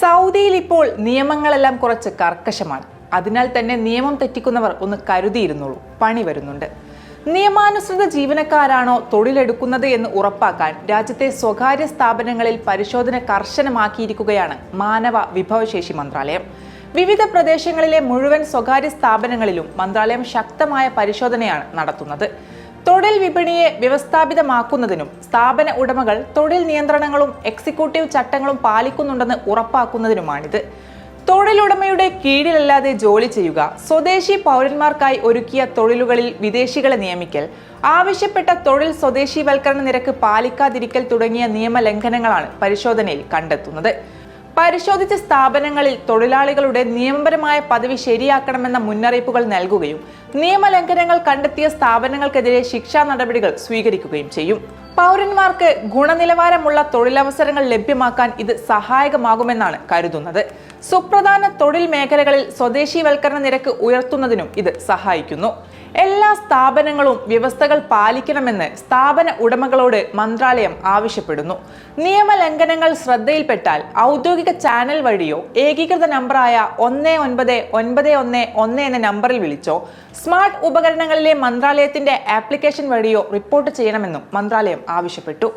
സൗദിയിൽ ഇപ്പോൾ നിയമങ്ങളെല്ലാം കുറച്ച് കർക്കശമാണ്. അതിനാൽ തന്നെ നിയമം തെറ്റിക്കുന്നവർ ഒന്ന് കരുതിയിരുന്നുള്ളൂ. പണി വരുന്നുണ്ട്. നിയമാനുസൃത ജീവനക്കാരാണോ തൊഴിലെടുക്കുന്നത് എന്ന് ഉറപ്പാക്കാൻ രാജ്യത്തെ സ്വകാര്യ സ്ഥാപനങ്ങളിൽ പരിശോധന കർശനമാക്കിയിരിക്കുകയാണ് മാനവ വിഭവശേഷി മന്ത്രാലയം. വിവിധ പ്രദേശങ്ങളിലെ മുഴുവൻ സ്വകാര്യ സ്ഥാപനങ്ങളിലും മന്ത്രാലയം ശക്തമായ പരിശോധനയാണ് നടത്തുന്നത്. തൊഴിൽ വിപണിയെ വ്യവസ്ഥാപിതമാക്കുന്നതിനും സ്ഥാപന ഉടമകൾ തൊഴിൽ നിയന്ത്രണങ്ങളും എക്സിക്യൂട്ടീവ് ചട്ടങ്ങളും പാലിക്കുന്നുണ്ടെന്ന് ഉറപ്പാക്കുന്നതിനുമാണിത്. തൊഴിലുടമയുടെ കീഴിലല്ലാതെ ജോലി ചെയ്യുക സ്വദേശി പൗരന്മാർക്കായി ഒരുക്കിയ തൊഴിലുകളിൽ വിദേശികളെ നിയമിക്കൽ ആവശ്യപ്പെട്ട തൊഴിൽ സ്വദേശീവൽക്കരണ നിരക്ക് പാലിക്കാതിരിക്കൽ തുടങ്ങിയ നിയമലംഘനങ്ങളാണ് പരിശോധനയിൽ കണ്ടെത്തുന്നത്. പരിശോധിച്ച സ്ഥാപനങ്ങളിൽ തൊഴിലാളികളുടെ നിയമപരമായ പദവി ശരിയാക്കണമെന്ന മുന്നറിയിപ്പുകൾ നൽകുകയും നിയമലംഘനങ്ങൾ കണ്ടെത്തിയ സ്ഥാപനങ്ങൾക്കെതിരെ ശിക്ഷാ നടപടികൾ സ്വീകരിക്കുകയും ചെയ്യും. പൗരന്മാർക്ക് ഗുണനിലവാരമുള്ള തൊഴിലവസരങ്ങൾ ലഭ്യമാക്കാൻ ഇത് സഹായകമാകുമെന്നാണ് കരുതുന്നത്. സുപ്രധാന തൊഴിൽ മേഖലകളിൽ സ്വദേശീവൽക്കരണ നിരക്ക് ഉയർത്തുന്നതിനും ഇത് സഹായിക്കുന്നു. എല്ലാ സ്ഥാപനങ്ങളും വ്യവസ്ഥകൾ പാലിക്കണമെന്ന് സ്ഥാപന ഉടമകളോട് മന്ത്രാലയം ആവശ്യപ്പെടുന്നു. നിയമലംഘനങ്ങൾ ശ്രദ്ധയിൽപ്പെട്ടാൽ ഔദ്യോഗിക ചാനൽ വഴിയോ ഏകീകൃത നമ്പറായ ഒന്ന് ഒൻപത് ഒൻപത് ഒന്ന് ഒന്ന് എന്ന നമ്പറിൽ വിളിച്ചോ സ്മാർട്ട് ഉപകരണങ്ങളിലെ മന്ത്രാലയത്തിന്റെ ആപ്ലിക്കേഷൻ വഴിയോ റിപ്പോർട്ട് ചെയ്യണമെന്നും മന്ത്രാലയം ആവശ്യപ്പെട്ടു.